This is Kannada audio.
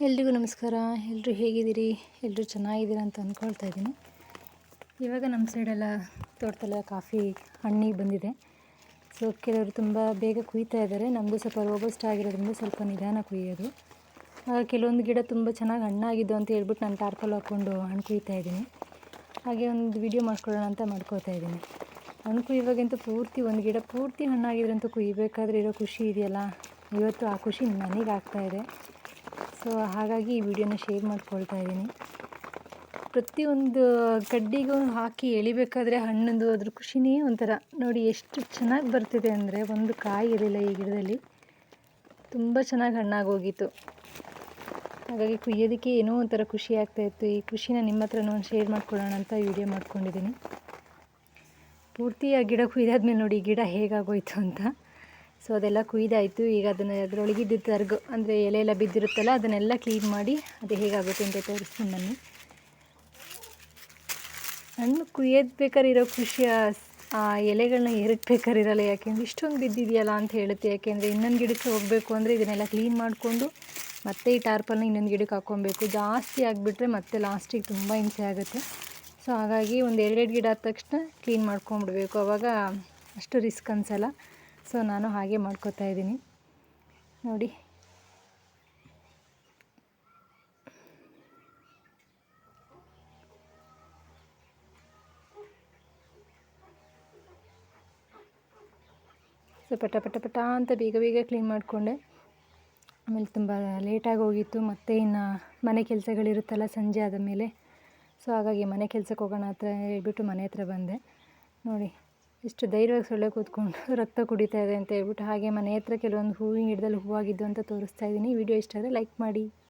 ಎಲ್ರಿಗೂ ನಮಸ್ಕಾರ. ಎಲ್ಲರೂ ಹೇಗಿದ್ದೀರಿ? ಎಲ್ಲರೂ ಚೆನ್ನಾಗಿದ್ದೀರಾ ಅಂತ ಅಂದ್ಕೊಳ್ತಾ ಇದ್ದೀನಿ. ಇವಾಗ ನಮ್ಮ ಸೈಡೆಲ್ಲ ತೋಟದಲ್ಲ ಕಾಫಿ ಹಣ್ಣಿಗೆ ಬಂದಿದೆ. ಸೊ, ಕೆಲವರು ತುಂಬ ಬೇಗ ಕುಯ್ತಾ ಇದ್ದಾರೆ. ನಮ್ಮದು ಸ್ವಲ್ಪ ರೋಬಸ್ಟ್ ಆಗಿರೋದ್ರಿಂದ ಸ್ವಲ್ಪ ನಿಧಾನ ಕುಯ್ಯೋದು. ಕೆಲವೊಂದು ಗಿಡ ತುಂಬ ಚೆನ್ನಾಗಿ ಹಣ್ಣಾಗಿದ್ದು ಅಂತ ಹೇಳ್ಬಿಟ್ಟು ನಾನು ಟಾರ್ಪಲ್ ಹಾಕ್ಕೊಂಡು ಹಣ್ಣು ಕುಯ್ತಾ ಇದ್ದೀನಿ. ಹಾಗೆ ಒಂದು ವಿಡಿಯೋ ಮಾಡ್ಕೊಳ್ಳೋಣ ಅಂತ ಮಾಡ್ಕೋತಾ ಇದ್ದೀನಿ. ಹಣ್ಣು ಕುಯ್ಯುವಾಗಂತೂ ಪೂರ್ತಿ ಒಂದು ಗಿಡ ಪೂರ್ತಿ ಹಣ್ಣಾಗಿದ್ರಂತೂ ಕುಯ್ಯಬೇಕಾದ್ರೆ ಇರೋ ಖುಷಿ ಇದೆಯಲ್ಲ? ಇವತ್ತು ಆ ಖುಷಿ ನನಗೆ ಆಗ್ತಾಯಿದೆ ಸೊ ಹಾಗಾಗಿ ಈ ವಿಡಿಯೋನ ಶೇರ್ ಮಾಡ್ಕೊಳ್ತಾ ಇದ್ದೀನಿ. ಪ್ರತಿಯೊಂದು ಕಡ್ಡಿಗೂ ಹಾಕಿ ಎಳಿಬೇಕಾದ್ರೆ ಹಣ್ಣೊಂದು ಅದ್ರ ಖುಷಿನೇ ಒಂಥರ. ನೋಡಿ ಎಷ್ಟು ಚೆನ್ನಾಗಿ ಬರ್ತಿದೆ ಅಂದರೆ ಒಂದು ಕಾಯಿ ಇರಲಿಲ್ಲ ಈ ಗಿಡದಲ್ಲಿ. ತುಂಬ ಚೆನ್ನಾಗಿ ಹಣ್ಣಾಗಿ ಹೋಗಿತ್ತು. ಹಾಗಾಗಿ ಕುಯ್ಯೋದಕ್ಕೆ ಏನೋ ಒಂಥರ ಖುಷಿ ಆಗ್ತಾಯಿತ್ತು ಈ ಖುಷಿನ ನಿಮ್ಮ ಹತ್ರನೂ ಶೇರ್ ಮಾಡ್ಕೊಳ್ಳೋಣ ಅಂತ ವಿಡಿಯೋ ಮಾಡ್ಕೊಂಡಿದ್ದೀನಿ. ಪೂರ್ತಿ ಆ ಗಿಡ ಕುಯ್ದಾದ್ಮೇಲೆ ನೋಡಿ ಗಿಡ ಹೇಗಾಗೋಯ್ತು ಅಂತ. ಸೊ ಅದೆಲ್ಲ ಕುಯ್ದಾಯಿತು. ಈಗ ಅದನ್ನು ಅದರೊಳಗಿದ್ದು ತರ್ಗು, ಅಂದರೆ ಎಲೆ ಎಲ್ಲ ಬಿದ್ದಿರುತ್ತಲ್ಲ, ಅದನ್ನೆಲ್ಲ ಕ್ಲೀನ್ ಮಾಡಿ ಅದು ಹೇಗಾಗುತ್ತೆ ಅಂತ ತೋರಿಸ್ತೀನಿ ಬನ್ನಿ. ಹಣ್ಣು ಕುಯ್ಯೋದು ಬೇಕಾದ್ರೆ ಇರೋ ಖುಷಿ ಆ ಎಲೆಗಳನ್ನ ಎರಕ್ಬೇಕಾರಿರಲ್ಲ ಯಾಕೆಂದರೆ ಇಷ್ಟೊಂದು ಬಿದ್ದಿದೆಯಲ್ಲ ಅಂತ ಹೇಳುತ್ತೆ. ಯಾಕೆಂದರೆ ಇನ್ನೊಂದು ಗಿಡಕ್ಕೆ ಹೋಗಬೇಕು ಅಂದರೆ ಇದನ್ನೆಲ್ಲ ಕ್ಲೀನ್ ಮಾಡಿಕೊಂಡು ಮತ್ತೆ ಈ ಟಾರ್ಪಲ್ನ ಇನ್ನೊಂದು ಗಿಡಕ್ಕೆ ಹಾಕ್ಕೊಬೇಕು. ಜಾಸ್ತಿ ಆಗಿಬಿಟ್ರೆ ಮತ್ತೆ ಲಾಸ್ಟಿಗೆ ತುಂಬ ಹಿಂಸೆ ಆಗುತ್ತೆ. ಸೊ ಹಾಗಾಗಿ ಒಂದು ಎರಡೆರಡು ಗಿಡ ಆದ ತಕ್ಷಣ ಕ್ಲೀನ್ ಮಾಡ್ಕೊಂಬಿಡ್ಬೇಕು ಆವಾಗ ಅಷ್ಟು ರಿಸ್ಕ್ ಅನಿಸಲ್ಲ. ಸೊ ನಾನು ಹಾಗೆ ಮಾಡ್ಕೋತಾ ಇದ್ದೀನಿ. ನೋಡಿ. ಸೊ ಪಟ ಪಟ ಪಟ ಅಂತ ಬೇಗ ಬೇಗ ಕ್ಲೀನ್ ಮಾಡಿಕೊಂಡೆ. ಆಮೇಲೆ ತುಂಬ ಲೇಟಾಗಿ ಹೋಗಿತ್ತು. ಮತ್ತು ಇನ್ನು ಮನೆ ಕೆಲಸಗಳಿರುತ್ತಲ್ಲ ಸಂಜೆ ಆದ ಮೇಲೆ ಸೊ ಹಾಗಾಗಿ ಮನೆ ಕೆಲಸಕ್ಕೆ ಹೋಗೋಣ ಹತ್ರ ಹೇಳ್ಬಿಟ್ಟು ಮನೆ ಹತ್ರ ಬಂದೆ. ನೋಡಿ. ಎಷ್ಟು ಧೈರ್ಯವಾಗಿ ಸೊಳ್ಳೆ ಕೂತ್ಕೊಂಡು ರಕ್ತ ಕುಡಿತಾ ಇದೆ ಅಂತ ಹೇಳ್ಬಿಟ್ಟು ಹಾಗೆ ಮನೆ ಹತ್ರ ಕೆಲವೊಂದು ಹೂವಿನ ಗಿಡದಲ್ಲಿ ಹೂವಾಗಿದ್ದು ಅಂತ ತೋರಿಸ್ತಾ ಇದ್ದೀನಿ. ವಿಡಿಯೋ ಇಷ್ಟ ಆದರೆ ಲೈಕ್ ಮಾಡಿ.